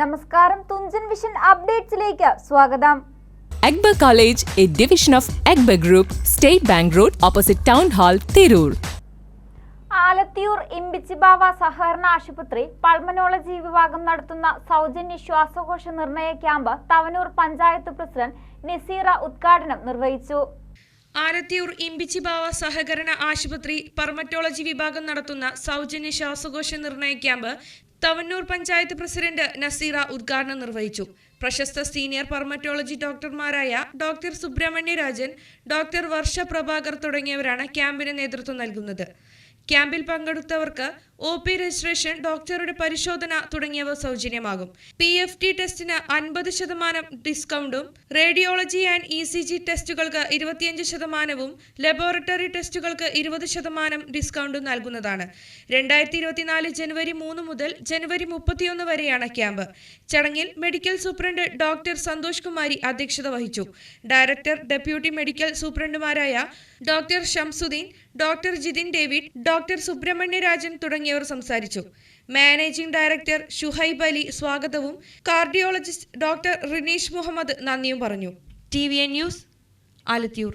നമസ്കാരം. തുഞ്ചൻ വിഷൻ അപ്ഡേറ്റ്സിലേക്ക് സ്വാഗതം. Akbar college A division of Akbar group state bank road opposite town hall Tirur. Alathiyur Imbichibava സഹകരണ ആശുപത്രി pulmonology വിഭാഗം നടത്തുന്ന സൗജന്യ ശ്വാസകോശ നിർണയ ക്യാമ്പ് തവനൂർ പഞ്ചായത്ത് പ്രസിഡന്റ് നസീറ ഉദ്ഘാടനം നിർവഹിച്ചു. ആലത്തിയൂർ ഇമ്പിച്ചിബാവ സഹകരണ ആശുപത്രി പർമറ്റോളജി വിഭാഗം നടത്തുന്ന സൗജന്യ ശ്വാസകോശ നിർണയ ക്യാമ്പ് തവന്നൂർ പഞ്ചായത്ത് പ്രസിഡന്റ് നസീറ ഉദ്ഘാടനം നിർവഹിച്ചു. പ്രശസ്ത സീനിയർ പെർമറ്റോളജി ഡോക്ടർമാരായ ഡോക്ടർ സുബ്രഹ്മണ്യരാജൻ ഡോക്ടർ വർഷ പ്രഭാകർ തുടങ്ങിയവരാണ് ക്യാമ്പിന് നേതൃത്വം നൽകുന്നത്. ക്യാമ്പിൽ പങ്കെടുത്തവർക്ക് ഒ പി രജിസ്ട്രേഷൻ ഡോക്ടറുടെ പരിശോധന തുടങ്ങിയവ സൗജന്യമാകും. പി എഫ് ടി ടെസ്റ്റിന് അൻപത് ശതമാനം ഡിസ്കൗണ്ടും radiology and E C G ടെസ്റ്റുകൾക്ക് ഇരുപത്തിയഞ്ച് ശതമാനവും ലബോറട്ടറി ടെസ്റ്റുകൾക്ക് ഇരുപത് ശതമാനം ഡിസ്കൗണ്ടും നൽകുന്നതാണ്. രണ്ടായിരത്തി ഇരുപത്തിനാല് ജനുവരി മൂന്ന് മുതൽ ജനുവരി മുപ്പത്തിയൊന്ന് വരെയാണ് ക്യാമ്പ്. ചടങ്ങിൽ medical superintendent doctor Santhosh Kumari അധ്യക്ഷത വഹിച്ചു. Director deputy medical സൂപ്രണ്ടുമാരായ doctor Shamsuddin doctor Jithin David doctor Subrahmanya Rajan തുടങ്ങിയവർ സംസാരിച്ചു. മാനേജിംഗ് ഡയറക്ടർ ഷുഹൈബ് അലി സ്വാഗതവും കാർഡിയോളജിസ്റ്റ് ഡോക്ടർ റിനീഷ് മുഹമ്മദ് നന്ദിയും പറഞ്ഞു. T V N news Alathiyur